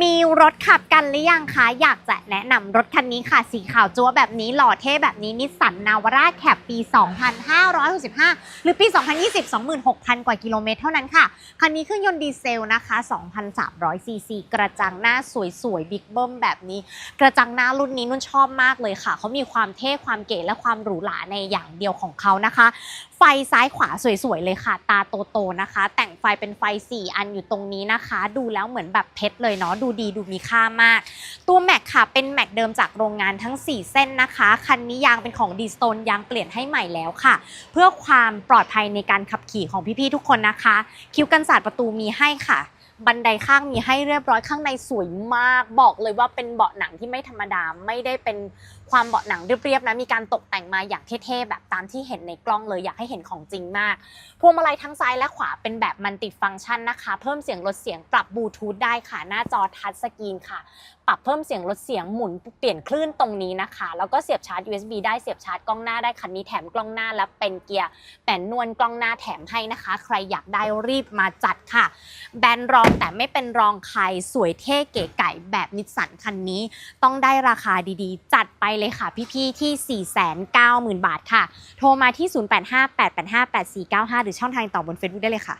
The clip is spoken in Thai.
มีรถขับกันหรือยังคะ อยากจะแนะนำรถคันนี้ค่ะ สีขาวจั๊วแบบนี้หล่อเท่แบบนี้นิสสันนาวาร่าแคปปี 2565 หรือปี 2020 26,000 กว่ากิโลเมตรเท่านั้นค่ะ คันนี้เครื่องยนต์ดีเซลนะคะ 2,300 ซีซี กระจังหน้าสวยๆ บิ๊กเบิ้มแบบนี้ กระจังหน้ารุ่นนี้นุ่นชอบมากเลยค่ะ เขามีความเท่ความเก๋และความหรูหราในอย่างเดียวของเขานะคะ ไฟซ้ายขวาสวยๆเลยค่ะ ตาโตๆนะคะ แต่งไฟเป็นไฟ 4 อันอยู่ตรงนี้นะคะ ดูแล้วเหมือนแบบเพชรเลยเนาะดูดีดูมีค่ามาก ตัวแม็กค่ะเป็นแม็กเดิมจากโรงงานทั้ง 4 เส้นนะคะ คันนี้ยางเป็นของดีสโตนยางเปลี่ยนให้ใหม่แล้วค่ะ เพื่อความปลอดภัยในการขับขี่ของพี่ๆทุกคนนะคะ คิ้วกันสาดประตูมีให้ค่ะ บันไดข้างมีให้เรียบร้อยข้างในสวยมาก บอกเลยว่าเป็นเบาะหนังที่ไม่ธรรมดา ไม่ได้เป็นความเบาะหนังเรียบๆนะ มีการตกแต่งมาอย่างเท่ๆแบบตามที่เห็นในกล้องเลยอยากให้เห็นของจริงมาก พวงมาลัยทั้งซ้ายและขวาเป็นแบบมันติดฟังก์ชันนะคะ เพิ่มเสียงลดเสียงปรับบลูทูธได้ค่ะ หน้าจอทัชสกรีนค่ะ รับเพิ่มเสียงลดเสียงหมุนเปลี่ยนคลื่นตรงนี้นะคะ แล้วก็เสียบชาร์จ USB ได้เสียบชาร์จกล้องหน้าได้คันนี้แถมกล้องหน้าและเป็นเกียร์แปนนวลกล้องหน้าแถมให้นะคะ ใครอยากได้รีบมาจัดค่ะ แบรนด์รองแต่ไม่เป็นรองใครสวยเท่เก๋ไก่แบบนิสสันคันนี้ ต้องได้ราคาดีๆ จัดไปเลยค่ะพี่ๆที่ 490,000 บาทค่ะ โทรมาที่ 0858858495 หรือช่องทางต่อบน Facebook ได้เลยค่ะ